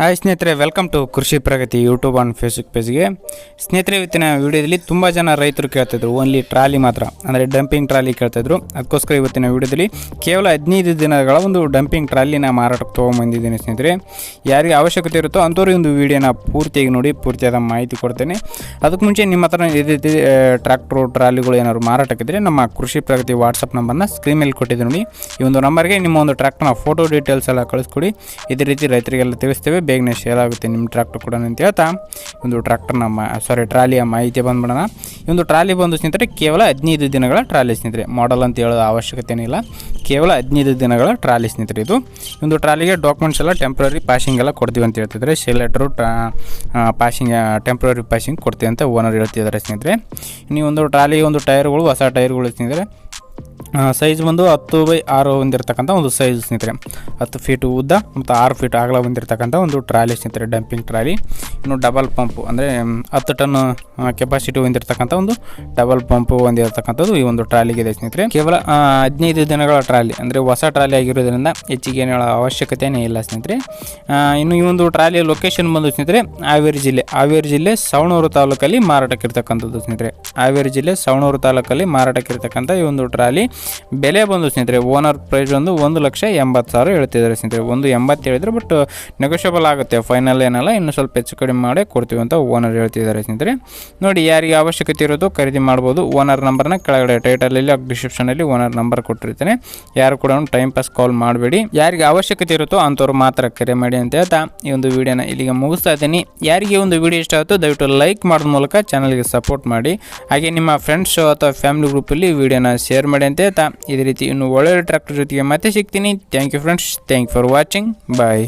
Hi ಸ್ನೇಹಿತರೆ welcome to Krishi Pragati YouTube and Facebook ಪೇಜ್ಗೆ ಸ್ನೇಹಿತರೆ, ಇವತ್ತಿನ ವಿಡಿಯೋದಲ್ಲಿ ತುಂಬ ಜನ ರೈತರು ಕೇಳ್ತಿದ್ರು ಓನ್ಲಿ ಟ್ರಾಲಿ ಮಾತ್ರ, ಅಂದರೆ ಡಂಪಿಂಗ್ ಟ್ರಾಲಿ ಕೇಳ್ತಿದ್ರು. ಅದಕ್ಕೋಸ್ಕರ ಇವತ್ತಿನ ವಿಡಿಯೋದಲ್ಲಿ ಕೇವಲ ಹದಿನೈದು ದಿನಗಳ ಒಂದು ಡಂಪಿಂಗ್ ಟ್ರಾಲಿನ ಮಾರಾಟಕ್ಕೆ ತೊಗೊಂಬಂದಿದ್ದೀನಿ ಸ್ನೇಹಿತರೆ. ಯಾರಿಗೆ ಅವಶ್ಯಕತೆ ಇರುತ್ತೋ ಅಂಥವ್ರಿಗೆ ಒಂದು ವಿಡಿಯೋನ ಪೂರ್ತಿಯಾಗಿ ನೋಡಿ, ಪೂರ್ತಿಯಾದ ಮಾಹಿತಿ ಕೊಡ್ತೇನೆ. ಅದಕ್ಕೆ ಮುಂಚೆ ನಿಮ್ಮ ಹತ್ರ ಇದೇ ರೀತಿ ಟ್ರ್ಯಾಕ್ಟ್ರು ಟ್ರಾಲಿಗಳು ಏನಾದ್ರು ಮಾರಾಟಕ್ಕಿದ್ರೆ ನಮ್ಮ ಕೃಷಿ ಪ್ರಗತಿ ವಾಟ್ಸಪ್ ನಂಬರ್ನ ಸ್ಕ್ರೀನ್ ಮೇಲೆ ಕೊಟ್ಟಿದ್ದೀನಿ ನೋಡಿ. ಈ ಒಂದು ನಂಬರ್ಗೆ ನಿಮ್ಮ ಒಂದು ಟ್ರ್ಯಾಕ್ಟರ್ನ ಫೋಟೋ ಡೀಟೇಲ್ಸ್ ಎಲ್ಲ ಕಳಿಸ್ಕೊಡಿ. ಇದೇ ರೀತಿ ರೈತರಿಗೆಲ್ಲ ತಿಳಿಸ್ತೇವೆ. ಬೇಗನೆ ಶೇಲ್ ಆಗುತ್ತೆ, ನಿಮ್ಮ ಟ್ರ್ಯಾಕ್ಟರ್ ಕೂಡ ಅಂತ ಹೇಳ್ತಾ, ಒಂದು ಟ್ರ್ಯಾಕ್ಟರ್ನ ನಮ್ಮ ಸಾರಿ ಟ್ರಾಲಿಯ ಮಾಹಿತಿ ಬಂದ್ಬಿಡೋಣ. ಈ ಒಂದು ಟ್ರಾಲಿ ಬಂದು ಸ್ನೇಹಿತರೆ, ಕೇವಲ ಹದಿನೈದು ದಿನಗಳ ಟ್ರಾಲಿ ಸ್ನೇಹಿತರೆ. ಮಾಡಲ್ ಅಂತ ಹೇಳೋದು ಅವಶ್ಯಕತೆ ಏನಿಲ್ಲ ಕೇವಲ ಹದಿನೈದು ದಿನಗಳ ಟ್ರಾಲಿ ಸ್ನೇಹಿತರೆ ಇದು. ಒಂದು ಟ್ರಾಲಿಗೆ ಡಾಕ್ಯುಮೆಂಟ್ಸ್ ಎಲ್ಲ ಟೆಂಪ್ರರಿ ಪಾಸಿಂಗ್ ಎಲ್ಲ ಕೊಡ್ತೀವಿ ಅಂತ ಹೇಳ್ತಿದ್ರೆ sale letter passing temporary passing ಕೊಡ್ತೀವಿ ಅಂತ ಓನರ್ ಹೇಳ್ತಿದ್ದಾರೆ ಸ್ನೇಹಿತರೆ. ನೀವು ಒಂದು ಟ್ರಾಲಿ ಒಂದು ಟೈರ್ಗಳು ಹೊಸ ಟೈರ್ಗಳು ಸ್ನೇಹಿತರೆ. ಸೈಜ್ ಬಂದು ಹತ್ತು ಬೈ ಆರು ಹೊಂದಿರತಕ್ಕಂಥ ಒಂದು ಸೈಜ್ ಸ್ನೇಹಿತರೆ. ಹತ್ತು ಫೀಟ್ ಉದ್ದ ಮತ್ತು ಆರು ಫೀಟ್ ಅಗಲ ಹೊಂದಿರತಕ್ಕಂಥ ಒಂದು ಟ್ರಾಲಿ ಸ್ನೇಹಿತರೆ ಡಂಪಿಂಗ್ ಟ್ರಾಲಿ. ಇನ್ನು ಡಬಲ್ ಪಂಪು ಅಂದರೆ ಹತ್ತು ಟನ್ ಕೆಪಾಸಿಟಿ ಹೊಂದಿರತಕ್ಕಂಥ ಒಂದು ಡಬಲ್ ಪಂಪು ಹೊಂದಿರತಕ್ಕಂಥದ್ದು ಈ ಒಂದು ಟ್ರಾಲಿಗೆ ಇದೆ ಸ್ನೇಹಿತರೆ. ಕೇವಲ ಹದಿನೈದು ದಿನಗಳ ಟ್ರಾಲಿ, ಅಂದರೆ ಹೊಸ ಟ್ರಾಲಿ ಆಗಿರೋದ್ರಿಂದ ಹೆಚ್ಚಿಗೆ ಏನು ಅವಶ್ಯಕತೆಯೇ ಇಲ್ಲ ಸ್ನೇಹಿತರೆ. ಇನ್ನು ಈ ಒಂದು ಟ್ರಾಲಿಯ ಲೊಕೇಶನ್ ಬಂದು ಸ್ನೇಹಿತರೆ, ಹಾವೇರಿ ಜಿಲ್ಲೆ. ಹಾವೇರಿ ಜಿಲ್ಲೆ ಸವಣೂರು ತಾಲೂಕಲ್ಲಿ ಮಾರಾಟಕ್ಕಿರ್ತಕ್ಕಂಥದ್ದು ಸ್ನೇಹಿತರೆ. ಹಾವೇರಿ ಜಿಲ್ಲೆ ಸವಣೂರು ತಾಲೂಕಲ್ಲಿ ಮಾರಾಟಕ್ಕಿರ್ತಕ್ಕಂಥ ಈ ಒಂದು ಟ್ರಾಲಿ ಬೆಲೆ ಬಂದು ಸ್ನೇಹಿತರೆ ಓನರ್ ಪ್ರೈಸ್ ಒಂದು ಒಂದು ಲಕ್ಷ ಎಂಬತ್ತು ಸಾವಿರ ಹೇಳ್ತಿದ್ದಾರೆ ಸ್ನೇಹಿತರೆ. ಒಂದು ಎಂಬತ್ತು ಹೇಳಿದ್ರು ಬಟ್ ನೆಗೋಷಿಯಬಲ್ ಆಗುತ್ತೆ. ಫೈನಲ್ ಏನಲ್ಲ, ಇನ್ನು ಸ್ವಲ್ಪ ಹೆಚ್ಚು ಕಡಿಮೆ ಮಾಡಿ ಕೊಡ್ತೀವಿ ಅಂತ ಓನರ್ ಹೇಳ್ತಿದ್ದಾರೆ ಸ್ನೇಹಿತರೆ. ನೋಡಿ, ಯಾರಿಗೆ ಅವಶ್ಯಕತೆ ಇರೋದು ಖರೀದಿ ಮಾಡ್ಬೋದು. ಓನರ್ ನಂಬರ್ನ ಕೆಳಗಡೆ ಟೈಟಲಲ್ಲಿ ಡಿಸ್ಕ್ರಿಪ್ಷನಲ್ಲಿ ಓನರ್ ನಂಬರ್ ಕೊಟ್ಟಿರ್ತಾನೆ. ಯಾರು ಕೂಡ ಟೈಮ್ ಪಾಸ್ ಕಾಲ್ ಮಾಡಬೇಡಿ. ಯಾರಿಗೆ ಅವಶ್ಯಕತೆ ಇರುತ್ತೋ ಅಂಥವ್ರು ಮಾತ್ರ ಕರೆ ಮಾಡಿ ಅಂತ ಹೇಳ್ತಾ ಈ ಒಂದು ವಿಡಿಯೋನ ಇಲ್ಲಿಗೆ ಮುಗಿಸ್ತಾ ಇದ್ದೀನಿ. ಯಾರಿಗೆ ಒಂದು ವಿಡಿಯೋ ಇಷ್ಟ ಆಯಿತು ದಯವಿಟ್ಟು ಲೈಕ್ ಮಾಡೋದ್ರ ಮೂಲಕ ಚಾನಲ್ಗೆ ಸಪೋರ್ಟ್ ಮಾಡಿ. ಹಾಗೆ ನಿಮ್ಮ ಫ್ರೆಂಡ್ಸ್ ಅಥವಾ ಫ್ಯಾಮಿಲಿ ಗ್ರೂಪಲ್ಲಿ ವಿಡಿಯೋನ ಶೇರ್ ಮಾಡಿ ಅಂತ ಹೇಳ್ತಾ. ಇದೇ ರೀತಿ ಇನ್ನು ಒಳ್ಳೆ ಟ್ರ್ಯಾಕ್ಟರ್ ಜೊತೆಗೆ ಮತ್ತೆ ಸಿಗ್ತೀನಿ. Thank you friends thank for watching bye